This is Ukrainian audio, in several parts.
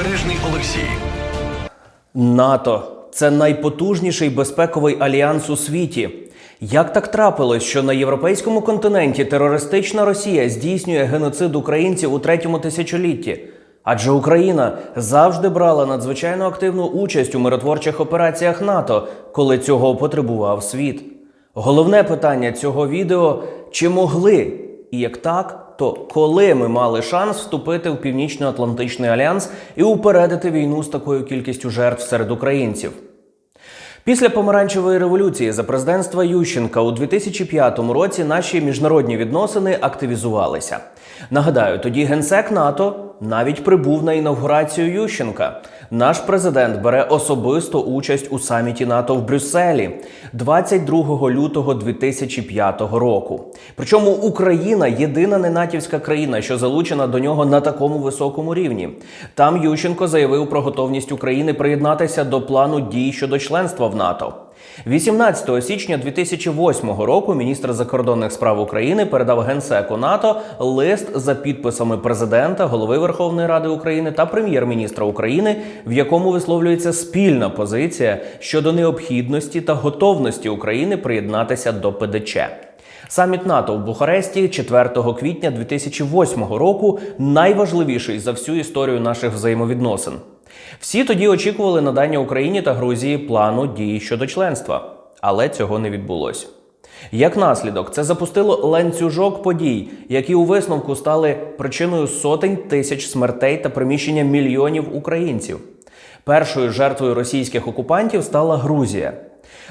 Набережний Олексій. НАТО це найпотужніший безпековий альянс у світі. Як так трапилось, що на європейському континенті терористична Росія здійснює геноцид українців у третьому тисячолітті? Адже Україна завжди брала надзвичайно активну участь у миротворчих операціях НАТО, коли цього потребував світ. Головне питання цього відео: чи могли? І як так, то коли ми мали шанс вступити в Північно-Атлантичний альянс і упередити війну з такою кількістю жертв серед українців? Після помаранчевої революції за президентства Ющенка у 2005 році наші міжнародні відносини активізувалися. Нагадаю, тоді генсек НАТО навіть прибув на інавгурацію Ющенка. Наш президент бере особисто участь у саміті НАТО в Брюсселі 22 лютого 2005 року. Причому Україна єдина ненатівська країна, що залучена до нього на такому високому рівні. Там Ющенко заявив про готовність України приєднатися до плану дій щодо членства в НАТО. 18 січня 2008 року міністр закордонних справ України передав генсеку НАТО лист за підписами президента, голови Верховної Ради України та прем'єр-міністра України, в якому висловлюється спільна позиція щодо необхідності та готовності України приєднатися до ПДЧ. Саміт НАТО в Бухаресті 4 квітня 2008 року найважливіший за всю історію наших взаємовідносин. Всі тоді очікували надання Україні та Грузії плану дії щодо членства, але цього не відбулось. Як наслідок, це запустило ланцюжок подій, які у висновку стали причиною сотень тисяч смертей та приміщення мільйонів українців. Першою жертвою російських окупантів стала Грузія.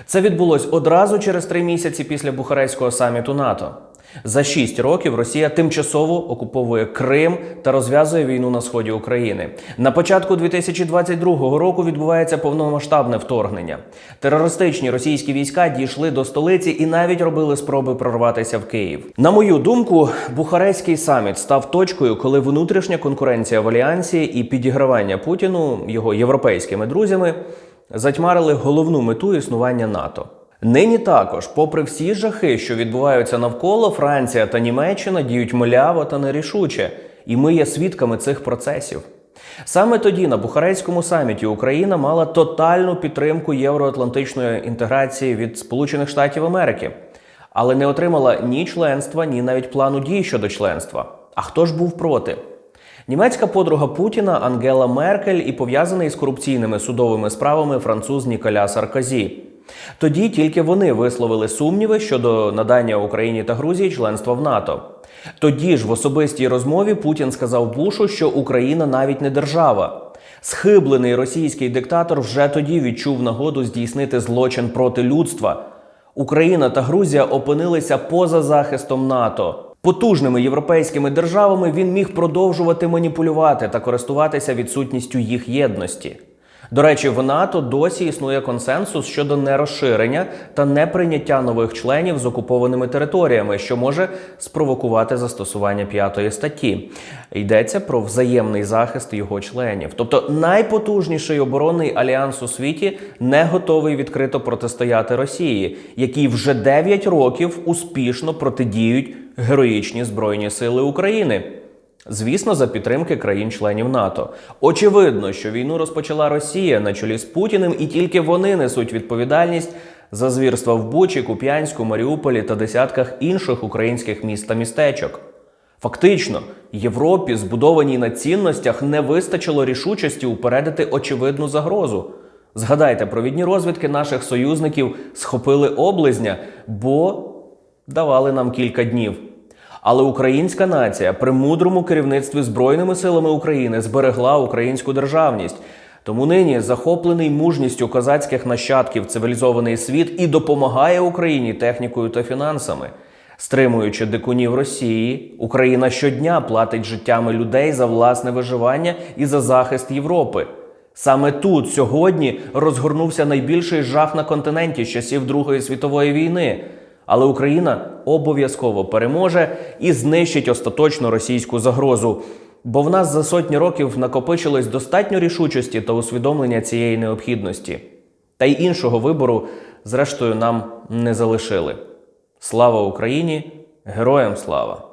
Це відбулось одразу через три місяці після Бухарестського саміту НАТО. За шість років Росія тимчасово окуповує Крим та розв'язує війну на сході України. На початку 2022 року відбувається повномасштабне вторгнення. Терористичні російські війська дійшли до столиці і навіть робили спроби прорватися в Київ. На мою думку, Бухарестський саміт став точкою, коли внутрішня конкуренція в альянсі і підігравання Путіну його європейськими друзями затьмарили головну мету існування НАТО. Нині також, попри всі жахи, що відбуваються навколо, Франція та Німеччина діють мляво та нерішуче, і ми є свідками цих процесів. Саме тоді на Бухарестському саміті Україна мала тотальну підтримку євроатлантичної інтеграції від Сполучених Штатів Америки, але не отримала ні членства, ні навіть плану дій щодо членства. А хто ж був проти? Німецька подруга Путіна Ангела Меркель і пов'язаний з корупційними судовими справами француз Ніколя Саркозі. Тоді тільки вони висловили сумніви щодо надання Україні та Грузії членства в НАТО. Тоді ж в особистій розмові Путін сказав Бушу, що Україна навіть не держава. Схиблений російський диктатор вже тоді відчув нагоду здійснити злочин проти людства. Україна та Грузія опинилися поза захистом НАТО. Потужними європейськими державами він міг продовжувати маніпулювати та користуватися відсутністю їх єдності. До речі, в НАТО досі існує консенсус щодо нерозширення та неприйняття нових членів з окупованими територіями, що може спровокувати застосування п'ятої статті. Йдеться про взаємний захист його членів. Тобто найпотужніший оборонний альянс у світі не готовий відкрито протистояти Росії, який вже 9 років успішно протидіють героїчні збройні сили України. Звісно, за підтримки країн-членів НАТО. Очевидно, що війну розпочала Росія на чолі з Путіним, і тільки вони несуть відповідальність за звірства в Бучі, Куп'янську, Маріуполі та десятках інших українських міст та містечок. Фактично, Європі, збудованій на цінностях, не вистачило рішучості упередити очевидну загрозу. Згадайте, провідні розвідки наших союзників схопили облизня, бо давали нам кілька днів. Але українська нація при мудрому керівництві Збройними силами України зберегла українську державність. Тому нині захоплений мужністю козацьких нащадків цивілізований світ і допомагає Україні технікою та фінансами. Стримуючи дикунів Росії, Україна щодня платить життями людей за власне виживання і за захист Європи. Саме тут сьогодні розгорнувся найбільший жах на континенті з часів Другої світової війни. Але Україна обов'язково переможе і знищить остаточно російську загрозу. Бо в нас за сотні років накопичилось достатньо рішучості та усвідомлення цієї необхідності. Та й іншого вибору, зрештою, нам не залишили. Слава Україні! Героям слава!